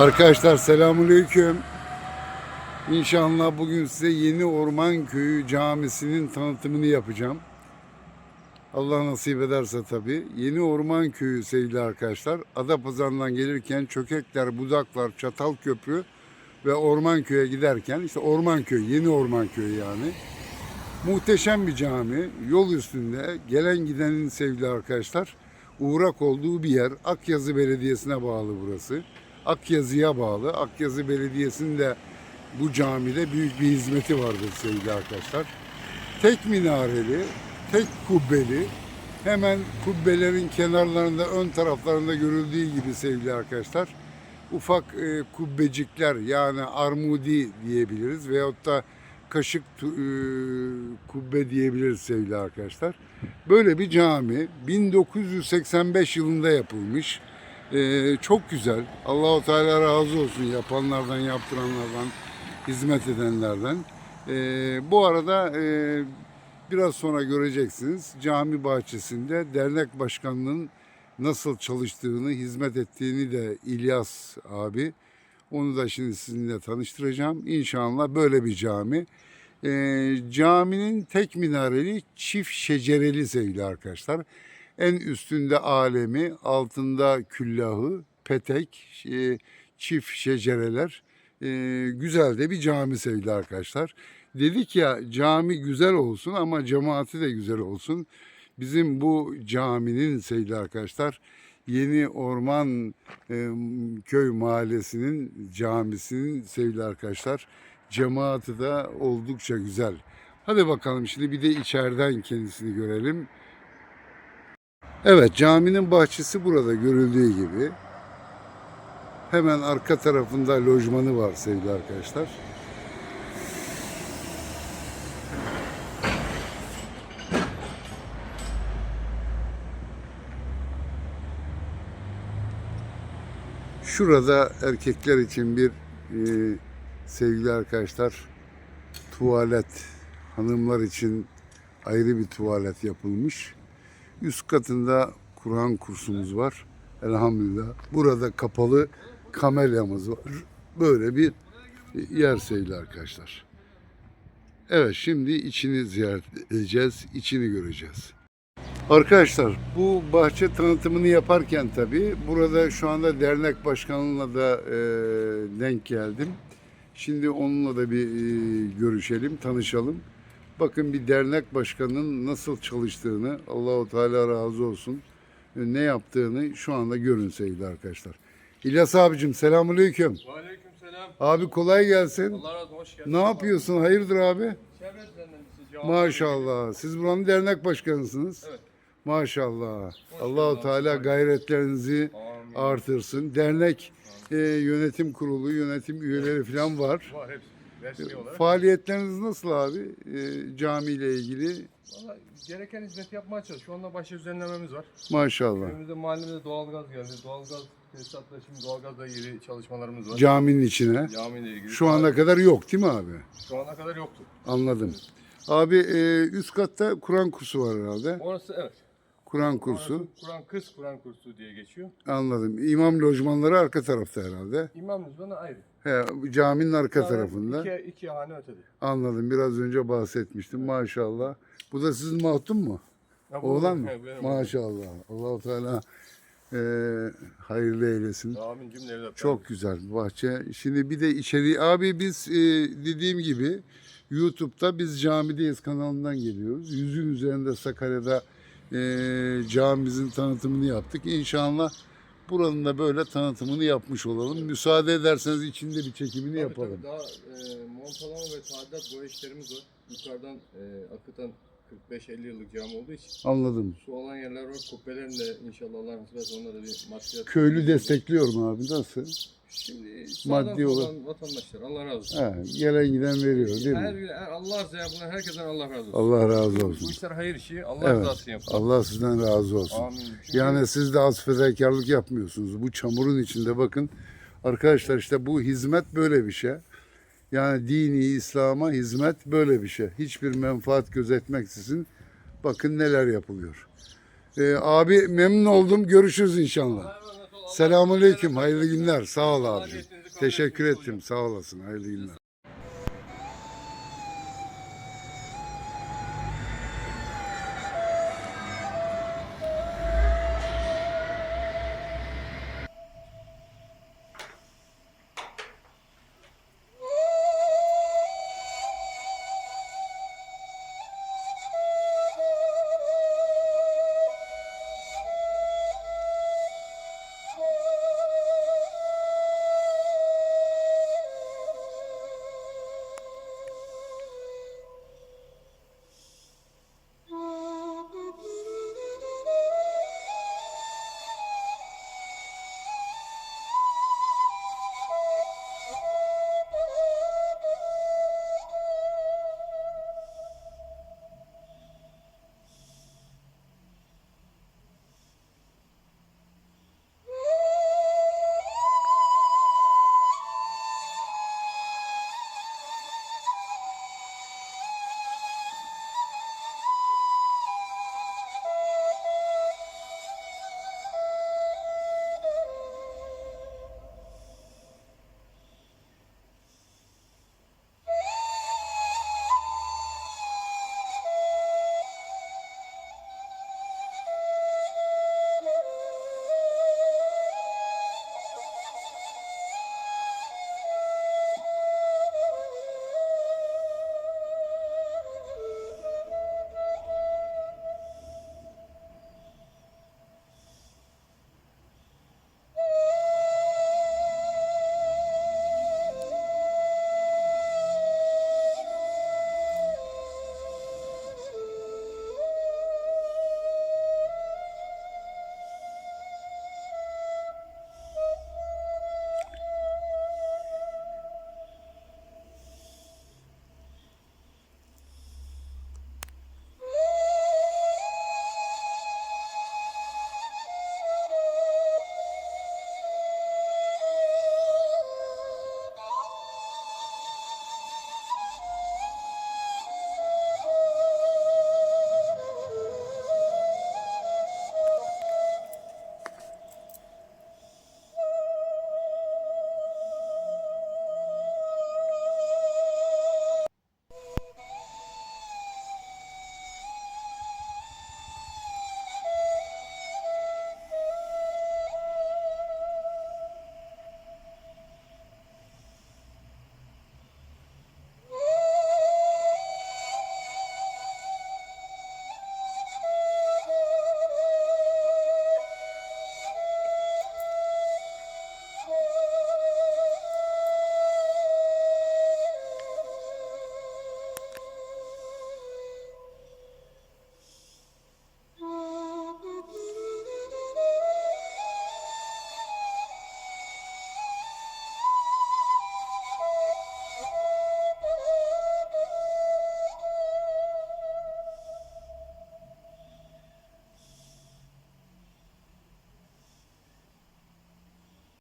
Arkadaşlar selamünaleyküm. İnşallah bugün size Yeni Orman Köyü Camisi'nin tanıtımını yapacağım. Allah nasip ederse tabii. Yeni Orman Köyü sevgili arkadaşlar. Adapazarı'ndan gelirken Çökekler, Budaklar, Çatalköprü ve Orman Köy'e giderken işte Orman Köyü, Yeni Orman Köyü yani. Muhteşem bir cami. Yol üstünde gelen gidenin sevgili arkadaşlar uğrak olduğu bir yer. Akyazı Belediyesi'ne bağlı burası. Akyazı'ya bağlı. Akyazı Belediyesi'nin de bu camide büyük bir hizmeti vardır sevgili arkadaşlar. Tek minareli, tek kubbeli, hemen kubbelerin kenarlarında, ön taraflarında görüldüğü gibi sevgili arkadaşlar. Ufak e, kubbecikler yani armudi diyebiliriz veyahut da kaşık e, kubbe diyebiliriz sevgili arkadaşlar. Böyle bir cami 1985 yılında yapılmış. Ee, çok güzel. Allahu Teala razı olsun yapanlardan, yaptıranlardan, hizmet edenlerden. Ee, bu arada e, biraz sonra göreceksiniz cami bahçesinde dernek başkanlığının nasıl çalıştığını, hizmet ettiğini de İlyas abi. Onu da şimdi sizinle tanıştıracağım. İnşallah böyle bir cami. Ee, caminin tek minareli çift şecereli sevgili arkadaşlar. En üstünde alemi, altında küllahı, petek, e, çift şecereler. E, güzel de bir cami sevgili arkadaşlar. Dedik ya cami güzel olsun ama cemaati de güzel olsun. Bizim bu caminin sevgili arkadaşlar Yeni Orman e, Köy Mahallesi'nin camisinin sevgili arkadaşlar cemaati de oldukça güzel. Hadi bakalım şimdi bir de içeriden kendisini görelim. Evet caminin bahçesi burada görüldüğü gibi. Hemen arka tarafında lojmanı var sevgili arkadaşlar. Şurada erkekler için bir e, sevgili arkadaşlar tuvalet hanımlar için ayrı bir tuvalet yapılmış. Üst katında Kur'an kursumuz var. Elhamdülillah. Burada kapalı kamelyamız var. Böyle bir yer sevgili arkadaşlar. Evet şimdi içini ziyaret edeceğiz. içini göreceğiz. Arkadaşlar bu bahçe tanıtımını yaparken tabii burada şu anda dernek başkanlığına da e, denk geldim. Şimdi onunla da bir e, görüşelim, tanışalım. Bakın bir dernek başkanının nasıl çalıştığını, Allahu Teala razı olsun, e, ne yaptığını şu anda görün sevgili arkadaşlar. İlyas abicim selamünaleyküm. Aleyküm selam. Abi kolay gelsin. Allah razı olsun. Hoş geldin. Ne yapıyorsun? Hayırdır abi? Cevap Maşallah. Siz buranın dernek başkanısınız. Evet. Maşallah. Allahu Teala gayretlerinizi Amin. artırsın. Dernek e, yönetim kurulu, yönetim üyeleri falan var. Var hepsi. Resmi olarak. Faaliyetleriniz nasıl abi? E, camiyle ilgili Valla gereken hizmeti yapmaya çalışıyoruz. Şu anda başta düzenlememiz var. maşallah. Önümüzde mahallemizde doğalgaz geldi. Doğalgaz tesisatla şimdi doğalgazla ilgili çalışmalarımız var. Caminin içine. Camiyle ilgili. Şu ana kadar yok değil mi abi? Şu ana kadar yoktu. Anladım. Abi e, üst katta Kur'an kursu var herhalde. Orası evet. Kur'an kursu. Kur'an kız Kur'an kursu diye geçiyor. Anladım. İmam lojmanları arka tarafta herhalde. İmam Nizbanı ayrı. He, caminin arka tarafında. İki, iki hane ötede. Anladım. Biraz önce bahsetmiştim. Maşallah. Bu da sizin mahdum mu? Ya bu- Oğlan mı? He, benim Maşallah. Allahu Teala e, hayırlı eylesin. Amin cümle evlatlarım. Çok güzel bir bahçe. Şimdi bir de içeri abi biz e, dediğim gibi YouTube'da biz camideyiz kanalından geliyoruz. Yüzün üzerinde Sakarya'da e, camimizin tanıtımını yaptık. İnşallah buranın da böyle tanıtımını yapmış olalım. Müsaade ederseniz içinde bir çekimini Tabii, yapalım. tabii. Daha e, montalama ve tadilat boya işlerimiz var. Yukarıdan e, akıtan 45-50 yıllık cami olduğu için Anladım. su olan yerler var. Kubbelerin de inşallah Allah nasip ederse onlara da bir maddiyat. Köylü destekliyorum abi. Nasıl? Şimdi Maddi olan vatandaşlar Allah razı olsun. He, gelen giden veriyor değil Her, mi? her, Allah razı olsun. Herkesten Allah razı olsun. Allah razı Bu olsun. işler hayır işi. Allah Evet. rızası yapın. Allah sizden razı olsun. Amin. Çünkü Yani siz de az fedakarlık yapmıyorsunuz. Bu çamurun içinde bakın. Arkadaşlar işte bu hizmet böyle bir şey. Yani dini İslam'a hizmet böyle bir şey. Hiçbir menfaat gözetmeksizin bakın neler yapılıyor. Ee, abi memnun oldum. Görüşürüz inşallah. Selamünaleyküm. Hayırlı günler. Sağ ol kabul Teşekkür ettim. Sağ olasın. Hayırlı günler.